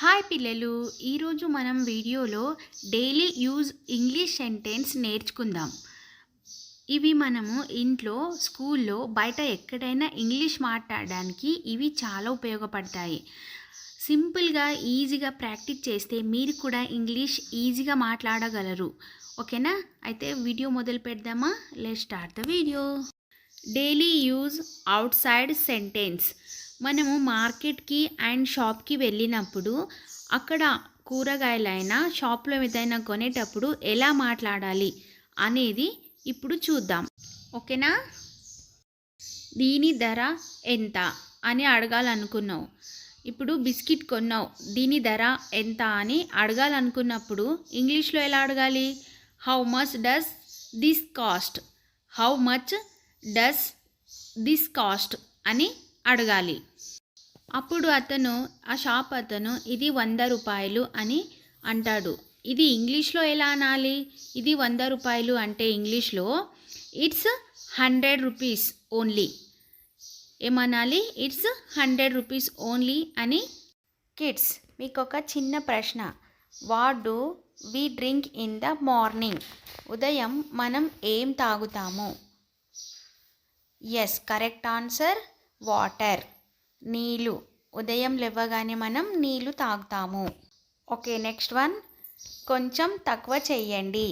Hi పిల్లలు ఈరోజు మనం వీడియోలో డైలీ యూజ్ ఇంగ్లీష్ సెంటెన్స్ నేర్చుకుందాం. ఇవి మనము ఇంట్లో స్కూల్లో బయట ఎక్కడైనా ఇంగ్లీష్ మాట్లాడడానికి ఇవి చాలా ఉపయోగపడతాయి. సింపుల్గా ఈజీగా ప్రాక్టీస్ చేస్తే మీరు కూడా ఇంగ్లీష్ ఈజీగా మాట్లాడగలరు. ఓకేనా? అయితే వీడియో మొదలు పెడదామా? Let start the video daily use outside sentence. మనము మార్కెట్కి అండ్ షాప్కి వెళ్ళినప్పుడు అక్కడ కూరగాయలైనా షాప్లో ఏదైనా కొనేటప్పుడు ఎలా మాట్లాడాలి అనేది ఇప్పుడు చూద్దాం. ఓకేనా? దీని ధర ఎంత అని అడగాలనుకున్నావు. ఇప్పుడు బిస్కెట్ కొన్నావు. దీని ధర ఎంత అని అడగాలనుకున్నప్పుడు ఇంగ్లీష్లో ఎలా అడగాలి? How much does this cost how much does this cost అని అడగాలి. అప్పుడు అతను ఆ షాప్ అతను ఇది వంద రూపాయలు అని అంటాడు. ఇది ఇంగ్లీష్లో ఎలా అనాలి? ఇది వంద రూపాయలు అంటే ఇంగ్లీష్లో ఇట్స్ హండ్రెడ్ రూపీస్ ఓన్లీ. ఏమనాలి? ఇట్స్ హండ్రెడ్ రూపీస్ ఓన్లీ అని కిడ్స్ మీకు ఒక చిన్న ప్రశ్న. What do we drink in the morning? ఉదయం మనం ఏం తాగుతాము? ఎస్ కరెక్ట్ ఆన్సర్ వాటర్ నీళ్ళు. ఉదయం లేవగానే మనం నీళ్ళు తాగుతాము. Okay next one. కొంచెం తక్కువ చేయండి.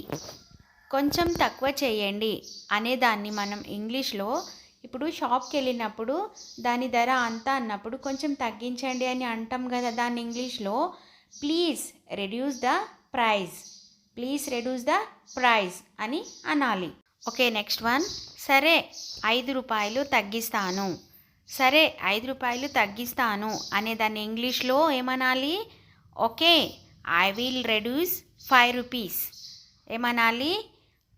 కొంచెం తక్కువ చేయండి అనేదాన్ని మనం ఇంగ్లీష్లో ఇప్పుడు షాప్కి వెళ్ళినప్పుడు దాని ధర అంత అన్నప్పుడు కొంచెం తగ్గించండి అని అంటాం కదా దాన్ని ఇంగ్లీష్లో. Please reduce the price please reduce the price అని అనాలి. Okay next one. సరే ఐదు రూపాయలు తగ్గిస్తాను. సరే ఐదు రూపాయలు తగ్గిస్తాను అనే దాన్ని ఇంగ్లీష్లో ఏమనాలి? Okay I will reduce five rupees. ఏమనాలి?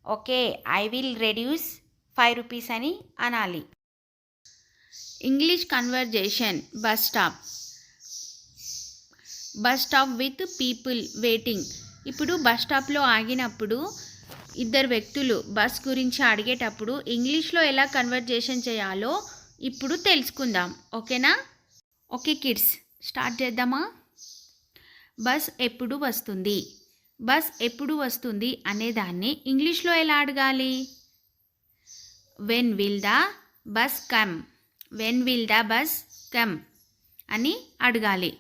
Okay I will reduce five rupees అని అనాలి. English conversation bus stop. Bus stop with people waiting. ఇప్పుడు బస్ స్టాప్లో ఆగినప్పుడు ఇద్దరు వ్యక్తులు బస్ గురించి అడిగేటప్పుడు ఇంగ్లీష్లో ఎలా కన్వర్జేషన్ చేయాలో ఇప్పుడు తెలుసుకుందాం ఓకేనా? ఓకే కిడ్స్ స్టార్ట్ చేద్దామా? బస్ ఎప్పుడు వస్తుంది? బస్ ఎప్పుడు వస్తుంది అనేదాన్ని ఇంగ్లీష్లో ఎలా అడగాలి? When will the bus come when will the bus come అని అడగాలి.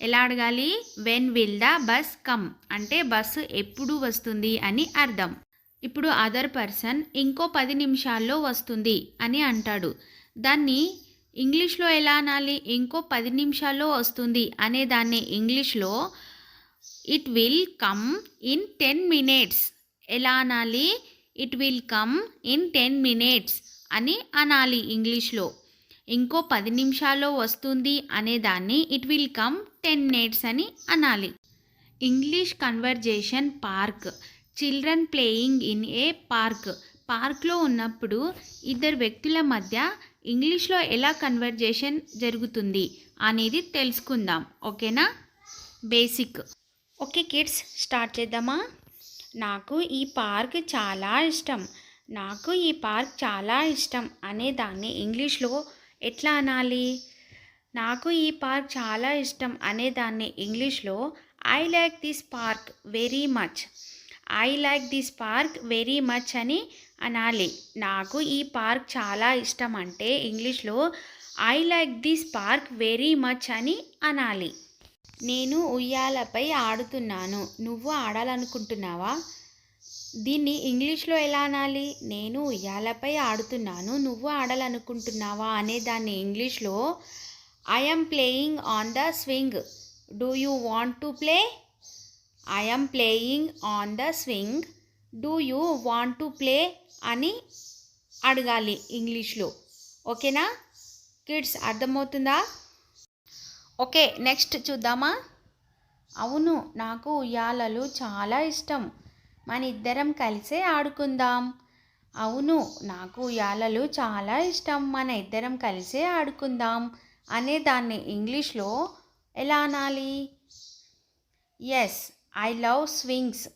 ఎలా అడగాలి? When will the bus come అంటే బస్సు ఎప్పుడు వస్తుంది అని అర్థం. ఇప్పుడు అదర్ పర్సన్ ఇంకో పది నిమిషాల్లో వస్తుంది అని అంటాడు. దాన్ని ఇంగ్లీష్లో ఎలా అనాలి? ఇంకో పది నిమిషాల్లో వస్తుంది. అనే దాన్ని ఇంగ్లీష్లో it will come in ten minutes ఎలా అనాలి? It will come in ten minutes అని అనాలి ఇంగ్లీష్లో. ఇంకో పది నిమిషాల్లో వస్తుంది అనేదాన్ని it will come ten minutes అని అనాలి. English conversation park. Children playing in a park. పార్క్లో ఉన్నప్పుడు ఇద్దరు వ్యక్తుల మధ్య ఇంగ్లీష్లో ఎలా కన్వర్జేషన్ జరుగుతుంది అనేది తెలుసుకుందాం. ఓకేనా? బేసిక్. ఓకే కిడ్స్ స్టార్ట్ చేద్దామా? నాకు ఈ పార్క్ చాలా ఇష్టం. నాకు ఈ పార్క్ చాలా ఇష్టం అనే దాన్ని ఇంగ్లీష్లో ఎట్లా అనాలి? నాకు ఈ పార్క్ చాలా ఇష్టం అనే దాన్ని ఇంగ్లీష్లో I like this park very much. I like this park very much అని అనాలి. నాకు ఈ పార్క్ చాలా ఇష్టం అంటే ఇంగ్లీష్లో I like this park very much అని అనాలి. నేను ఉయ్యాలపై ఆడుతున్నాను. నువ్వు ఆడాలనుకుంటున్నావా? దీన్ని ఇంగ్లీష్లో ఎలా అనాలి? నేను ఉయ్యాలపై ఆడుతున్నాను. నువ్వు ఆడాలనుకుంటున్నావా? అనే దాన్ని ఇంగ్లీష్లో I'm playing on the swing do you want to play I'm playing on the swing do you want to play అని అడగాలి ఇంగ్లీష్లో. ఓకేనా? కిడ్స్ అర్థమవుతుందా? ఓకే నెక్స్ట్ చూద్దామా? అవును నాకు ఉయ్యాలలు చాలా ఇష్టం. మన ఇద్దరం కలిసే ఆడుకుందాం. అవును నాకు ఉయ్యాలలు చాలా ఇష్టం. మన ఇద్దరం కలిసే ఆడుకుందాం అనే దాన్ని ఇంగ్లీష్లో ఎలా అనాలి? Yes I love swings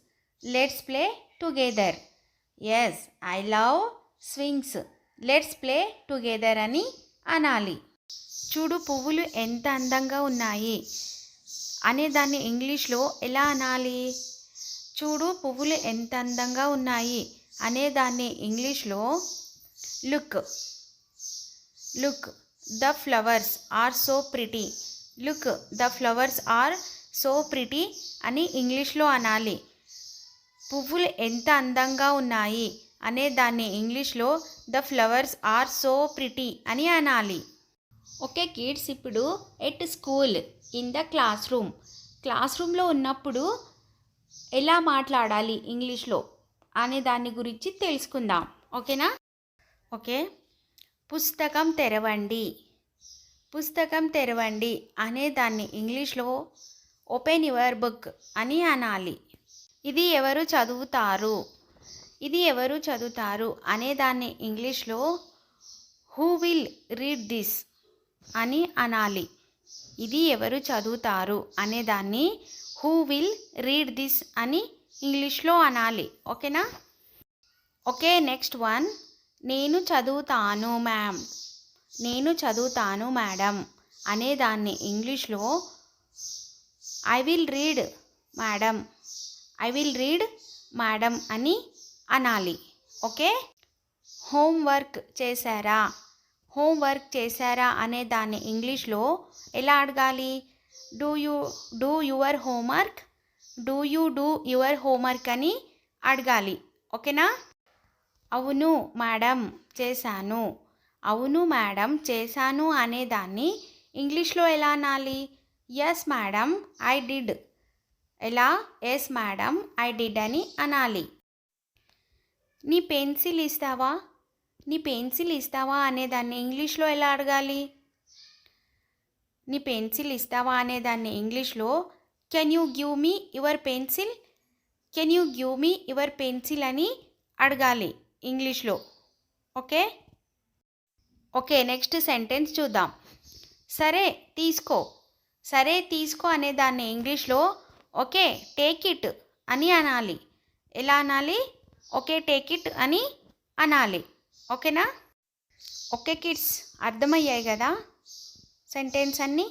let's play together yes I love swings let's play together అని అనాలి. చూడు పువ్వులు ఎంత అందంగా ఉన్నాయి. అనే దాన్ని ఇంగ్లీష్లో ఎలా అనాలి? చూడు పువ్వులు ఎంత అందంగా ఉన్నాయి. అనే దాన్ని ఇంగ్లీష్లో look. Look the flowers are so pretty look the flowers are so pretty అని ఇంగ్లీష్లో అనాలి. పువ్వులు ఎంత అందంగా ఉన్నాయి అనే దాన్ని ఇంగ్లీష్లో the flowers are so pretty అని అనాలి. ఓకే కిడ్స్ ఇప్పుడు at school? In the classroom. Class రూమ్లో ఉన్నప్పుడు ఎలా మాట్లాడాలి ఇంగ్లీష్లో అనే దాని గురించి తెలుసుకుందాం. ఓకేనా? ఓకే. పుస్తకం తెరవండి. పుస్తకం తెరవండి అనే దాన్ని ఇంగ్లీష్లో ఓపెన్ యువర్ బుక్ అని అనాలి. ఇది ఎవరు చదువుతారు? ఇది ఎవరు చదువుతారు అనేదాన్ని ఇంగ్లీష్లో హూ విల్ రీడ్ దిస్ అని అనాలి. ఇది ఎవరు చదువుతారు అనేదాన్ని హూ విల్ రీడ్ దిస్ అని ఇంగ్లీష్లో అనాలి. ఓకేనా? Okay next one. నేను చదువుతాను మ్యామ్. నేను చదువుతాను మేడం అనేదాన్ని ఇంగ్లీష్లో I will read madam I will read madam అని అనాలి. ఓకే? హోంవర్క్ చేశారా? హోంవర్క్ చేశారా అనే దాన్ని ఇంగ్లీష్లో ఎలా అడగాలి? Do you do your homework do you do your homework అని అడగాలి. ఓకేనా? అవును మేడం చేశాను. అవును మేడం చేశాను అనే దాన్ని ఇంగ్లీష్లో ఎలా అనాలి? ఎస్ మేడం ఐ డిడ్ ఎలా? ఎస్ మేడం ఐ డిడ్ అని అనాలి. నీ పెన్సిల్ ఇస్తావా? నీ పెన్సిల్ ఇస్తావా అనేదాన్ని ఇంగ్లీష్లో ఎలా అడగాలి? నీ పెన్సిల్ ఇస్తావా అనేదాన్ని ఇంగ్లీష్లో can you give me your pencil can you give me your pencil అని అడగాలి ఇంగ్లీష్లో. ఓకే? ఓకే నెక్స్ట్ సెంటెన్స్ చూద్దాం. సరే తీసుకో. సరే తీసుకో అనే దాన్ని ఇంగ్లీష్లో ఓకే టేక్ ఇట్ అని అనాలి. ఎలా అనాలి? ఓకే టేక్ ఇట్ అని అనాలి. ఓకేనా? ఓకే కిడ్స్ అర్థమయ్యాయి కదా సెంటెన్స్ అన్నీ?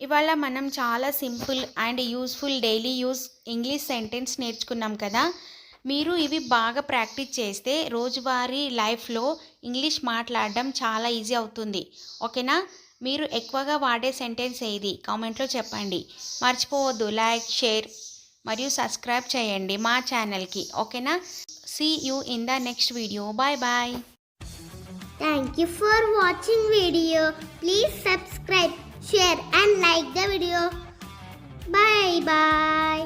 ఇవాళ మనం చాలా simple and useful daily use English sentence నేర్చుకున్నాం కదా. మీరు ఇవి బాగా ప్రాక్టీస్ చేస్తే రోజువారీ లైఫ్లో ఇంగ్లీష్ మాట్లాడడం చాలా ఈజీ అవుతుంది. ఓకేనా? మీరు ఎక్కువగా వాడే సెంటెన్స్ ఏది? కామెంట్లో చెప్పండి. మర్చిపోవద్దు. లైక్ షేర్ మరియు సబ్స్క్రైబ్ చేయండి మా ఛానల్కి ఓకేనా? See you in the next video bye bye thank you for watching video please subscribe share and like the video bye bye